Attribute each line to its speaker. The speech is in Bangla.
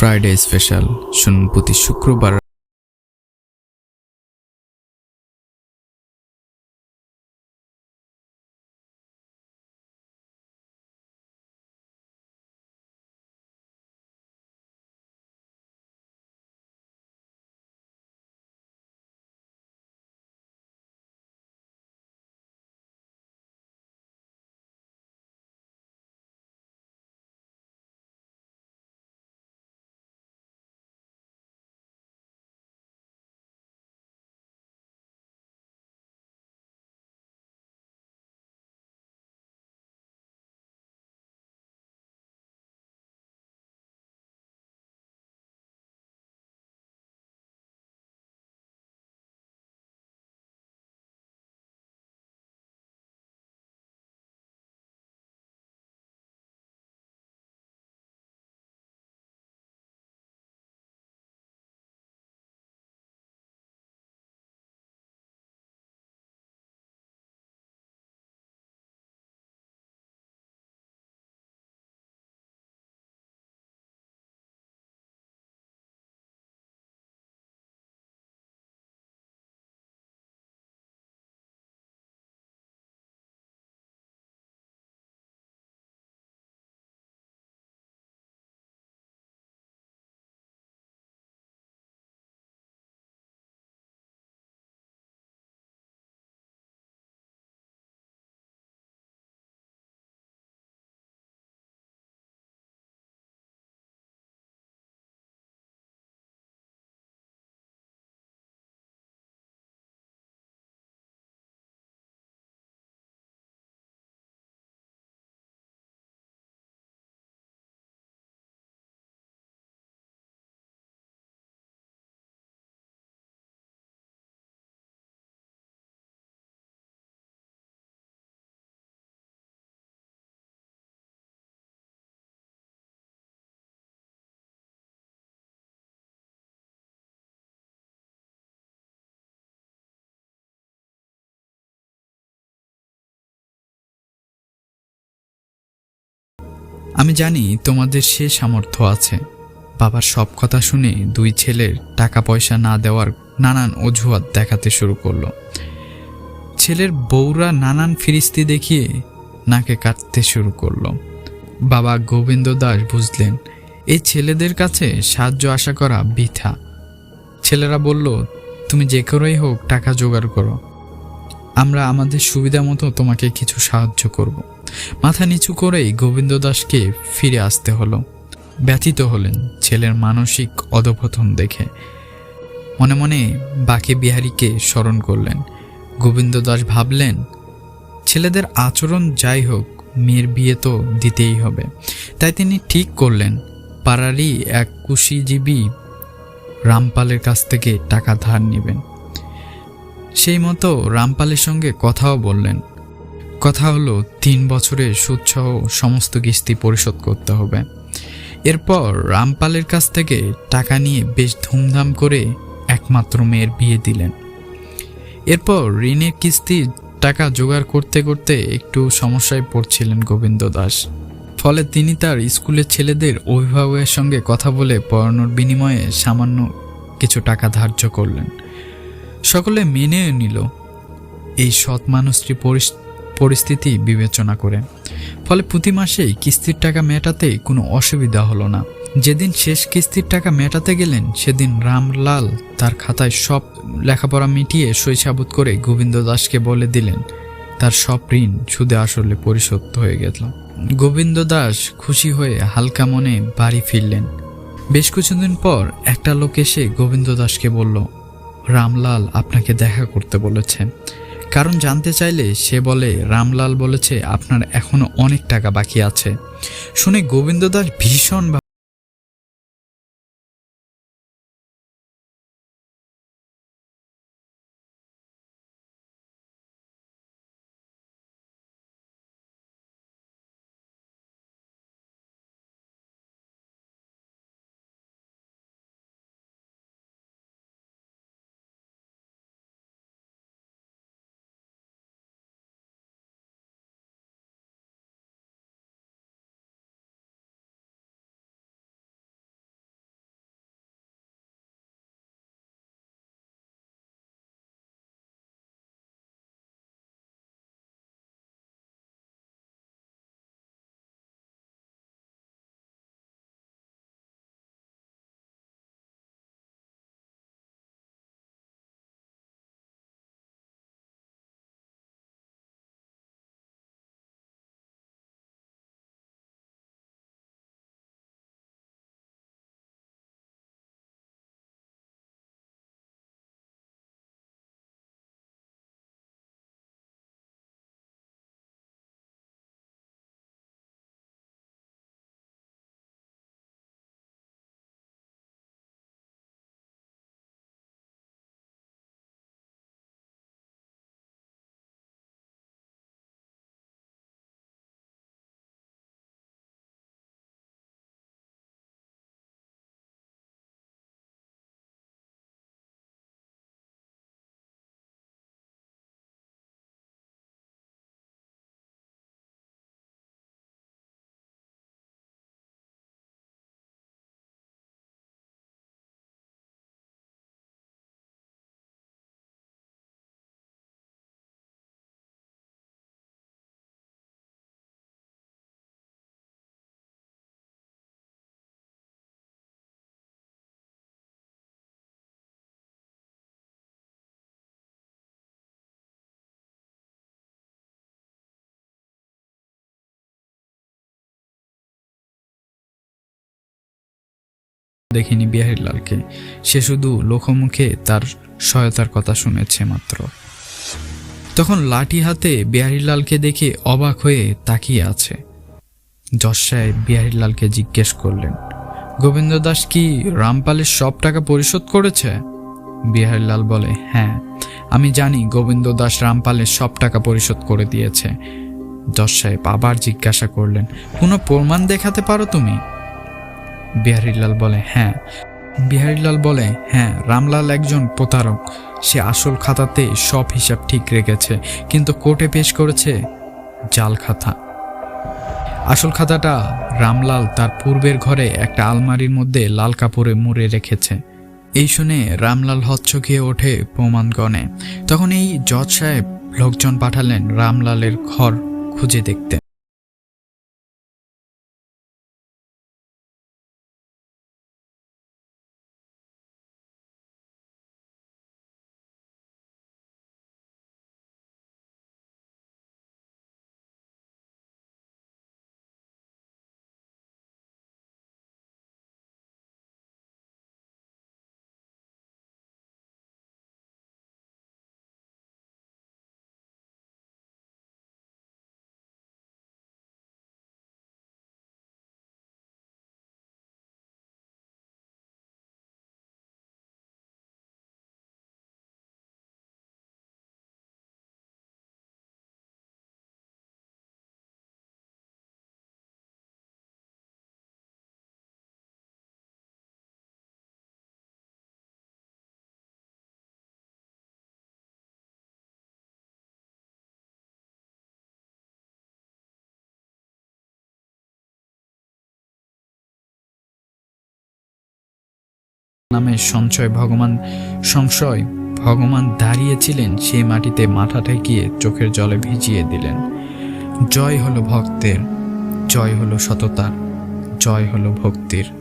Speaker 1: ফ্রাইডে স্পেশাল শুনুন প্রতি শুক্রবার আমি জানি তোমাদের সে সামর্থ্য আছে। বাবার সব কথা শুনে দুই ছেলের টাকা পয়সা না দেওয়ার নানান অজুহাত দেখাতে শুরু করল। ছেলের বউরা নানান ফিরিস্তি দেখিয়ে নাকে কাটতে শুরু করল। বাবা গোবিন্দ দাস বুঝলেন এই ছেলেদের কাছে সাহায্য আশা করা বৃথা। ছেলেরা বলল, তুমি যে করেই হোক টাকা জোগাড় করো। আমরা আমাদের সুবিধা মতো তোমাকে কিছু সাহায্য করব। মাথা নিচু করেই গোবিন্দ দাসকে ফিরে আসতে হলো। ব্যথিত হলেন ছেলের মানসিক অধপতন দেখে। মনে মনে বাকি বিহারীকে স্মরণ করলেন। গোবিন্দ দাস ভাবলেন, ছেলেদের আচরণ যাই হোক, মেয়ের বিয়ে তো দিতেই হবে। তাই তিনি ঠিক করলেন, পাড়ারই এক কুশিজীবী রামপালের কাছ থেকে টাকা ধার নেবেন। সেই মতো রামপালের সঙ্গে কথাও বললেন। কথা হলো, তিন বছরের সুদসহ সমস্ত কিস্তি পরিশোধ করতে হবে। এরপর রামপালের কাছ থেকে টাকা নিয়ে বেশ ধুমধাম করে একমাত্র মেয়ের বিয়ে দিলেন। এরপর ঋণের কিস্তির টাকা জোগাড় করতে করতে একটু সমস্যায় পড়ছিলেন গোবিন্দ দাস। ফলে তিনি তার স্কুলের ছেলেদের অভিভাবকের সঙ্গে কথা বলে পড়ানোর বিনিময়ে সামান্য কিছু টাকা ধার্য করলেন। সকলে মেনে নিল। এই সৎ মানুষটি পরিস্থিতি বিবেচনা করে। ফলে প্রতি মাসেই কিস্তির টাকা মেটাতে কোনো অসুবিধা হলো না। যেদিন শেষ কিস্তির টাকা মেটাতে গেলেন, সেদিন রামলাল তার খাতায় সব লেখাপড়া মিটিয়ে সইসাবুত করে গোবিন্দ দাসকে বলে দিলেন, তার সব ঋণ সুদে আসলে পরিশোধ হয়ে গেল। গোবিন্দ দাস খুশি হয়ে হালকা মনে বাড়ি ফিরলেন। বেশ কিছুদিন পর একটা লোক এসে গোবিন্দ দাসকে বলল, রামলাল আপনাকে দেখা করতে বলেছে। কারণ জানতে চাইলে সে বলে, রামলাল বলেছে, আপনার এখনও অনেক টাকা বাকি আছে। শুনে গোবিন্দ দাস ভীষণ দেখিনি বিহারীলালকে সে শুধু লোকমুখে তার সহায়তার কথা শুনেছে মাত্র। তখন লাঠি হাতে বিহারীলালকে দেখে অবাক হয়ে তাকিয়ে আছে। যশ সাহেব জিজ্ঞেস করলেন, গোবিন্দ দাস কি রামপালের সব টাকা পরিশোধ করেছে? বিহারীলাল বলে হ্যাঁ আমি জানি গোবিন্দ দাস রামপালের সব টাকা পরিশোধ করে দিয়েছে। যশ সাহেব আবার জিজ্ঞাসা করলেন, কোনো প্রমাণ দেখাতে পারো তুমি? বিহারীলাল বলে হ্যাঁ। বিহারীলাল বলে হ্যাঁ রামলাল একজন প্রতারক। সে আসল খাতাতে সব হিসাব ঠিক রেখেছে, কিন্তু কোর্টে পেশ করেছে জাল খাতা। আসল খাতাটা রামলাল তার পূর্বের ঘরে একটা আলমারির মধ্যে লাল কাপড়ে মুড়ে রেখেছে। এই শুনে রামলাল হচ্ছকিয়ে ওঠে প্রমাণ গণে তখন এই জজ সাহেব লোকজন পাঠালেন রামলালের ঘর খুঁজে দেখতে। নামে সঞ্চয় ভগবান সংশয় ভগবান দাঁড়িয়েছিলেন সে মাটিতে মাথা ঠেকিয়ে চোখের জলে ভিজিয়ে দিলেন। জয় হলো ভক্তের, জয় হলো সততার, জয় হলো ভক্তির।